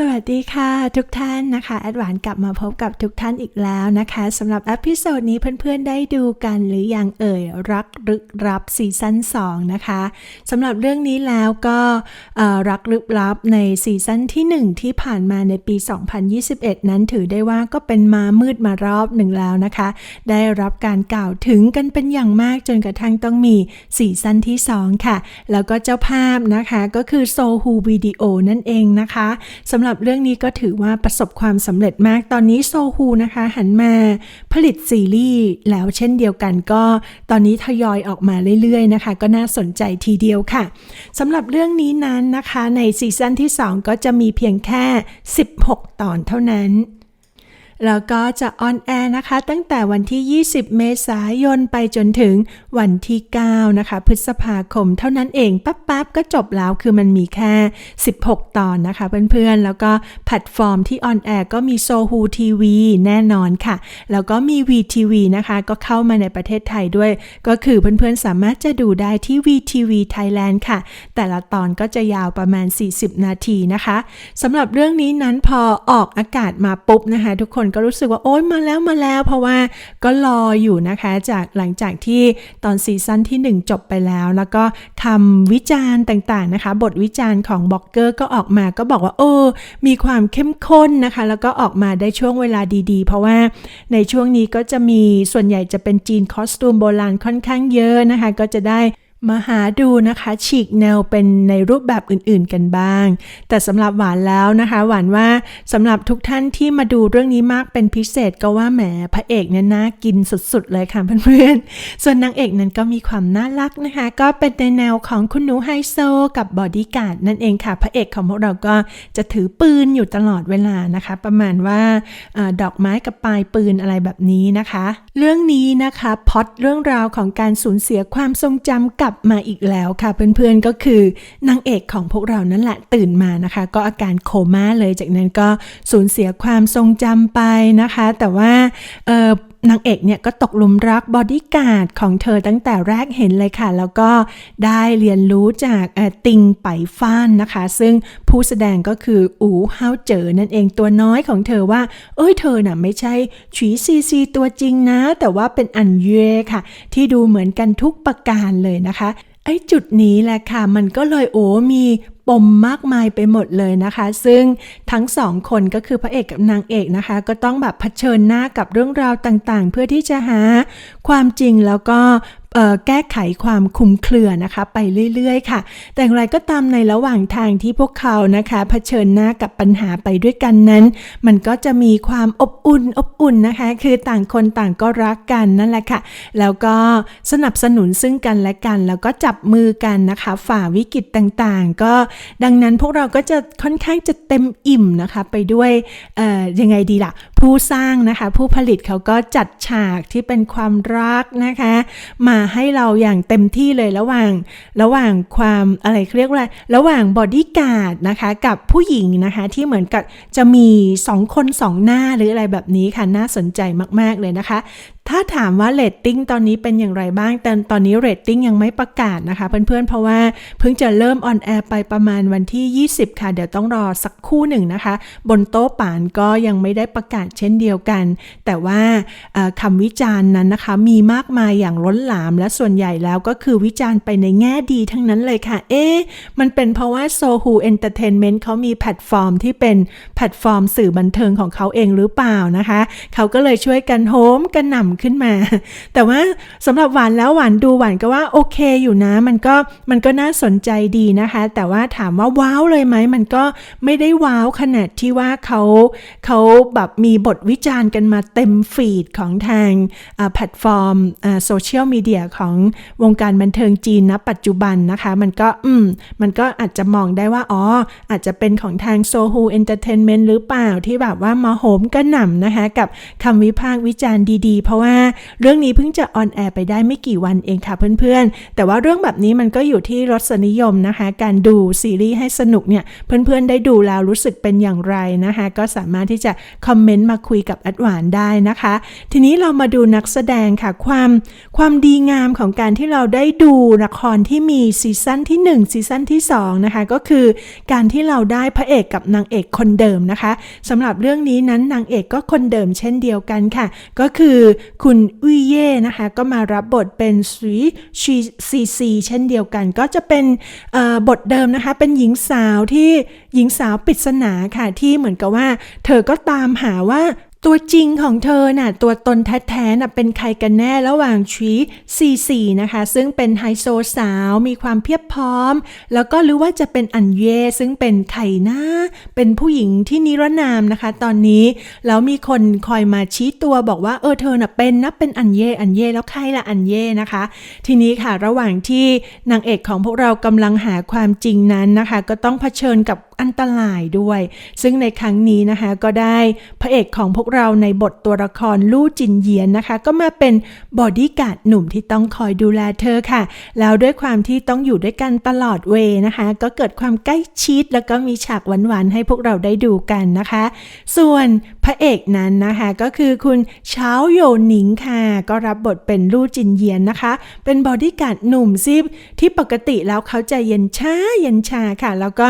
สวัสดีค่ะทุกท่านนะคะแอดวานกลับมาพบกับทุกท่านอีกแล้วนะคะสำหรับอพิโซดนี้เพื่อนๆได้ดูกันหรืออยังเอ่ยรักลึกรับซีซั่น2นะคะสำหรับเรื่องนี้แล้วก็รักลึกลับในซีซั่นที่ 1 ที่ผ่านมาในปี 2021 นั้นถือได้ว่าก็เป็นมามืดมารอบหนึ่งแล้วนะคะ ได้รับการกล่าวถึงกันเป็นอย่างมากจนกระทั่งต้องมีซีซั่นที่ 2 ค่ะ แล้วก็เจ้าภาพนะคะก็คือโซฮูวิดีโอนั่นเองนะคะสำหรับเรื่องนี้ก็ถือว่าประสบความสำเร็จมาก ตอนนี้โซฮูนะคะหันมาผลิตซีรีส์แล้วเช่นเดียวกันก็ตอนนี้ทยอยออกมาเรื่อยๆนะคะ ก็น่าสนใจทีเดียวค่ะสำหรับเรื่องนี้นั้นนะคะในซีซั่นที่ 2 ก็จะมีเพียงแค่ 16 ตอนเท่านั้น แล้วก็จะออนแอร์นะคะ ตั้งแต่วันที่ 20 เมษายนไปจนถึงวันที่ 9 นะคะ พฤษภาคมเท่านั้นเองปั๊บๆก็จบแล้วคือมันมีแค่ 16 ตอนนะคะเพื่อนๆ แล้วก็แพลตฟอร์มที่ออนแอร์ก็มีโซฮูทีวีแน่นอนค่ะ แล้วก็มี VTV นะคะ ก็เข้ามาในประเทศไทยด้วย ก็คือเพื่อนๆ สามารถจะดูได้ที่ VTV Thailand ค่ะ แต่ละตอนก็จะยาวประมาณ 40 นาทีนะคะสำหรับเรื่องนี้นั้นพอออกอากาศมาปุ๊บนะคะ ทุกคนก็รู้สึกว่าโอ๊ยมาแล้วมาแล้ว เพราะว่าก็รออยู่นะคะจากหลังจากที่ตอนซีซั่นที่ 1 จบไปแล้ว แล้วก็คำวิจารณ์ต่างๆนะคะ บทวิจารณ์ของบล็อกเกอร์ก็ออกมาก็บอกว่าโอ้มีความเข้มข้นนะคะ แล้วก็ออกมาได้ช่วงเวลาดีๆ เพราะว่าในช่วงนี้ก็จะมีส่วนใหญ่จะเป็นจีนคอสตูมโบราณค่อนข้างเยอะนะคะ ก็จะได้ มาหาดูนะคะฉีกแนวเป็นในรูปแบบอื่นๆกันบ้าง แต่สำหรับหวานแล้วนะคะ หวานว่าสำหรับทุกท่านที่มาดูเรื่องนี้มากเป็นพิเศษก็ว่าแหมพระเอกเนี่ยน่ากินสุดๆเลยค่ะเพื่อนๆ ส่วนนางเอกนั้นก็มีความน่ารักนะคะ ก็เป็นในแนวของคุณหนูไฮโซกับบอดี้การ์ดนั่นเองค่ะ พระเอกของพวกเราก็จะถือปืนอยู่ตลอดเวลานะคะ ประมาณว่าอดอกไม้กับปลายปืนอะไรแบบนี้นะคะ เรื่องนี้นะคะพอดเรื่องราวของการสูญเสียความทรงจำกับลับมาอีกแล้วค่ะเพื่อนๆก็คือนางเอกของพวกเรานั่นแหละตื่นมานะคะ ก็อาการโคม่าเลยจากนั้นก็สูญเสียความทรงจำไปนะคะ แต่ว่าเออนางเอกเนี่ยก็ตกหลุมรักบอดี้การ์ดของเธอตั้งแต่แรกเห็นเลยค่ะ แล้วก็ได้เรียนรู้จากติงไปฟ้านนะคะ ซึ่งผู้แสดงก็คืออูเฮาเจอนั่นเองตัวน้อยของเธอว่า เอ้ยเธอน่ะไม่ใช่ฉีซีซีตัวจริงนะ แต่ว่าเป็นอันเย่ค่ะ ที่ดูเหมือนกันทุกประการเลยนะคะไอ้จุดนี้แหละค่ะ มันก็เลยโอ้มี ปมมากมายไปหมดเลยนะคะ ซึ่งทั้งสองคนก็คือพระเอกกับนางเอกนะคะ ก็ต้องแบบเผชิญหน้ากับเรื่องราวต่างๆ เพื่อที่จะหาความจริงแล้วก็แก้ไขความคุมเครือนะคะ ไปเรื่อยๆ ค่ะ แต่อย่างไรก็ตามในระหว่างทางที่พวกเขานะคะเผชิญหน้ากับปัญหาไปด้วยกันนั้น มันก็จะมีความอบอุ่นอบอุ่นนะคะ คือต่างคนต่างก็รักกันนั่นแหละค่ะ แล้วก็สนับสนุนซึ่งกันและกัน แล้วก็จับมือกันนะคะ ฝ่าวิกฤตต่างๆ ก็ดังนั้นพวกเราก็จะค่อนข้างจะเต็มอิ่มนะคะไปด้วยยังไงดีล่ะ ผู้สร้างนะคะ ผู้ผลิตเขาก็จัดฉากที่เป็นความรักนะคะ มาให้เราอย่างเต็มที่เลยระหว่างระหว่างความอะไรเรียกว่าระหว่างบอดี้การ์ดนะคะกับผู้หญิงนะคะที่เหมือนกับจะมีสองคนสองหน้าหรืออะไรแบบนี้ค่ะน่าสนใจมาก ๆ เลยนะคะ ถ้าถามว่าเรตติ้งตอนนี้เป็นอย่างไรบ้าง แต่ตอนนี้เรตติ้งยังไม่ประกาศนะคะ เพื่อนๆ เพราะว่าเพิ่งจะเริ่มออนแอร์ไปประมาณวันที่ 20 ค่ะ เดี๋ยวต้องรอสักคู่หนึ่งนะคะ บนโต๊ะป่านก็ยังไม่ได้ประกาศเช่นเดียวกัน แต่ว่าคำวิจารณ์นั้นนะคะ มีมากมายอย่างล้นหลาม และส่วนใหญ่แล้วก็คือวิจารณ์ไปในแง่ดีทั้งนั้นเลยค่ะ เอ๊ะมันเป็นเพราะว่า Sohu Entertainment เขามีแพลตฟอร์มที่เป็นแพลตฟอร์มสื่อบันเทิงของเขาเองหรือเปล่านะคะ เขาก็เลยช่วยกันโฮมกันหน่ำขึ้นมา แต่ว่าสำหรับหวานแล้วหวานดูหวานก็ว่าโอเคอยู่นะ มันก็มันก็น่าสนใจดีนะคะ แต่ว่าถามว่าว้าวเลยไหมมันก็ไม่ได้ว้าวขนาดที่ว่าเขาเขาแบบมีบทวิจารณ์กันมาเต็มฟีดของทางแพลตฟอร์มโซเชียลมีเดียของวงการบันเทิงจีนณปัจจุบันนะคะ มันก็อืมมันก็อาจจะมองได้ว่า อ๋อ อาจจะเป็นของทางโซฮูเอนเตอร์เทนเมนต์หรือเปล่าที่แบบว่ามาโหมกระหน่ำนะคะ กับคำวิพากษ์วิจารณ์ดีๆ เพราะว่าเรื่องนี้เพิ่งจะออนแอร์ไปได้ไม่กี่วันเองค่ะเพื่อนๆ แต่ว่าเรื่องแบบนี้มันก็อยู่ที่รสนิยมนะคะ การดูซีรีส์ให้สนุกเนี่ยเพื่อนๆได้ดูแล้วรู้สึกเป็นอย่างไรนะคะ ก็สามารถที่จะคอมเมนต์มาคุยกับแอดหวานได้นะคะ ทีนี้เรามาดูนักแสดงค่ะความความดีงามของการที่เราได้ดูละครที่มีซีซั่นที่1ซีซั่นที่2นะคะก็คือการที่เราได้พระเอกกับนางเอกคนเดิมนะคะสำหรับเรื่องนี้นั้นนางเอกก็คนเดิมเช่นเดียวกันค่ะ ก็คือคุณอุยเย่นะคะ ก็มารับบทเป็นซีชีซีซีเช่นเดียวกัน ก็จะเป็นบทเดิมนะคะ เป็นหญิงสาวที่หญิงสาวปริศนาค่ะ ที่เหมือนกับว่า เธอก็ตามหาว่า ตัวจริงของเธอน่ะตัวตนแท้ๆน่ะเป็นใครกันแน่ระหว่างชีซีซีนะคะ ซึ่งเป็นไฮโซสาวมีความเพียบพร้อม แล้วก็หรือว่าจะเป็นอันเย่ซึ่งเป็นไข่หน้า เป็นผู้หญิงที่นิรนามนะคะ ตอนนี้แล้วมีคนคอยมาชี้ตัวบอกว่าเออเธอน่ะเป็นนะเป็นอันเย่อันเย่แล้วใครละอันเย่นะคะ ทีนี้ค่ะระหว่างที่นางเอกของพวกเรากำลังหาความจริงนั้นนะคะ ก็ต้องเผชิญกับ อันตรายด้วย ซึ่งในครั้งนี้นะคะก็ได้พระเอกของพวกเราในบทตัวละครลู่จินเยียนนะคะ ก็มาเป็นบอดี้การ์ดหนุ่มที่ต้องคอยดูแลเธอค่ะ แล้วด้วยความที่ต้องอยู่ด้วยกันตลอดเวนะคะ ก็เกิดความใกล้ชิดแล้วก็มีฉากหวานๆให้พวกเราได้ดูกันนะคะ ส่วนพระเอกนั้นนะคะก็คือคุณเช้าโยหนิงค่ะ ก็รับบทเป็นลู่จินเยียนนะคะ เป็นบอดี้การ์ดหนุ่มซิที่ปกติแล้วเขาจะเย็นชาเย็นชาค่ะ แล้วก็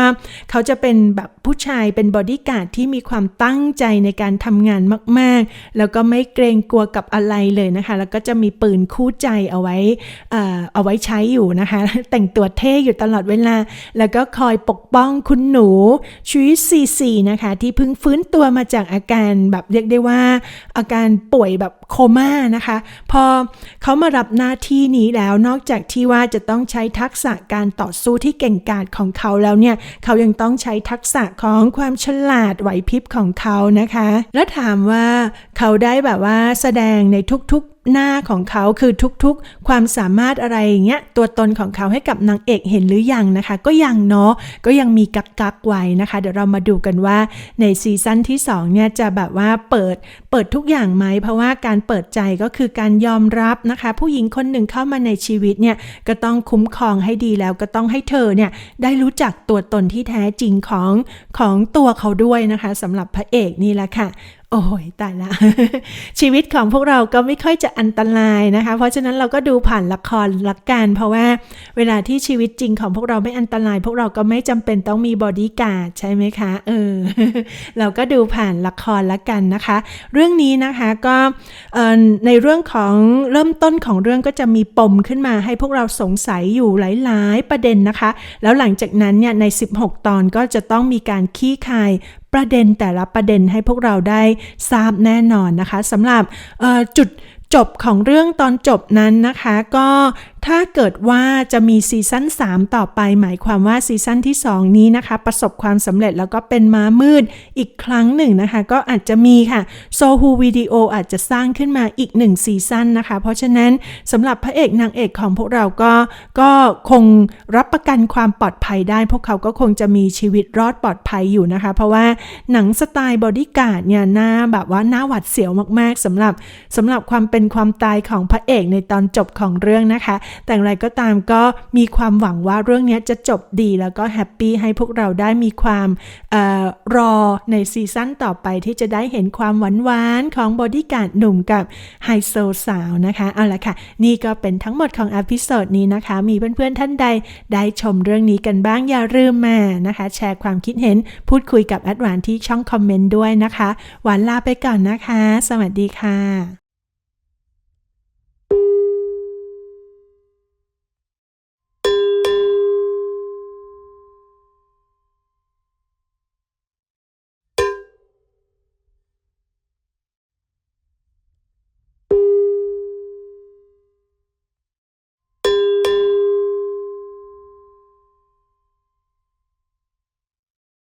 เขาจะเป็นแบบผู้ชายเป็นบอดี้การ์ดที่มีความตั้งใจในการทำงานมาก ๆ แล้วก็ไม่เกรงกลัวกับอะไรเลยนะคะ แล้วก็จะมีปืนคู่ใจเอาไว้เอาไว้ใช้อยู่นะคะ แต่งตัวเท่อยู่ตลอดเวลา แล้วก็คอยปกป้องคุณหนูชุยซีซีนะคะ ที่เพิ่งฟื้นตัวมาจากอาการแบบเรียกได้ว่าอาการป่วยแบบ โคม่านะคะ พอเขามารับหน้าที่นี้แล้วนอกจากที่ว่าจะต้องใช้ทักษะการต่อสู้ที่เก่งกาจของเขาแล้วเนี่ย เขายังต้องใช้ทักษะของความฉลาดไหวพริบของเขานะคะ แล้วถามว่าเขาได้แบบว่าแสดงในทุกๆหน้าของเขาคือทุกๆ ความสามารถอะไรอย่างเงี้ยตัวตนของเขาให้กับนางเอกเห็นหรือยังนะคะ ก็ยังเนาะก็ยังมีกักกักไว้นะคะ เดี๋ยวเรามาดูกันว่าในซีซั่นที่2เนี่ยจะแบบว่าเปิดเปิดทุกอย่างไหมเพราะว่าการเปิดใจก็คือการยอมรับนะคะ ผู้หญิงคนหนึ่งเข้ามาในชีวิตเนี่ยก็ต้องคุ้มครองให้ดีแล้วก็ต้องให้เธอเนี่ยได้รู้จักตัวตนที่แท้จริงของของตัวเขาด้วยนะคะสำหรับพระเอกนี่แหละค่ะ โอ้ยตายละ ชีวิตของพวกเราก็ไม่ค่อยจะอันตรายนะคะ เพราะฉะนั้นเราก็ดูผ่านละครละกันเพราะว่าเวลาที่ชีวิตจริงของพวกเราไม่อันตราย พวกเราก็ไม่จำเป็นต้องมีบอดี้การ์ดใช่ไหมคะเออเราก็ดูผ่านละครละกันนะคะ เรื่องนี้นะคะก็ในเรื่องของเริ่มต้นของเรื่องก็จะมีปมขึ้นมาให้พวกเราสงสัยอยู่หลาย ๆ ประเด็นนะคะ แล้วหลังจากนั้นเนี่ยใน 16 ตอนก็จะต้องมีการขี้คาย ประเด็นแต่ละประเด็นให้พวกเราได้ทราบแน่นอนนะคะสำหรับจุดจบของเรื่องตอนจบนั้นนะคะ ก็ถ้าเกิดว่าจะมีซีซั่น3 ต่อไปหมายความว่าซีซั่นที่ 2 นี้นะคะ ประสบความสำเร็จแล้วก็เป็นม้ามืดอีกครั้งหนึ่งนะคะ ก็อาจจะมีค่ะโซฮูวิดีโออาจจะสร้างขึ้นมาอีก 1 ซีซั่นนะคะ เพราะฉะนั้นสำหรับพระเอกนางเอกของพวกเราก็ก็คงรับประกันความปลอดภัยได้ พวกเขาก็คงจะมีชีวิตรอดปลอดภัยอยู่นะคะ เพราะว่าหนังสไตล์บอดี้การ์ดเนี่ยน่าแบบว่าน่าหวัดเสียวมากๆสำหรับสำหรับความเป็นความตายของพระเอกในตอนจบของเรื่องนะคะแต่อย่างไรก็ตามก็มีความหวังว่าเรื่องนี้จะจบดีแล้วก็แฮปปี้ให้พวกเราได้มีความออรอในซีซั่นต่อไปที่จะได้เห็นความหวานหวานๆของบอดี้การ์ดหนุ่มกับไฮโซสาวนะคะ เอาละค่ะ นี่ก็เป็นทั้งหมดของอพิโซดนี้นะคะ มีเพื่อนๆท่านใดได้ชมเรื่องนี้กันบ้างอย่าลืมมานะคะ แชร์ความคิดเห็นพูดคุยกับแอดวานที่ช่องคอมเมนต์ด้วยนะคะ หวานลาไปก่อนนะคะ สวัสดีค่ะ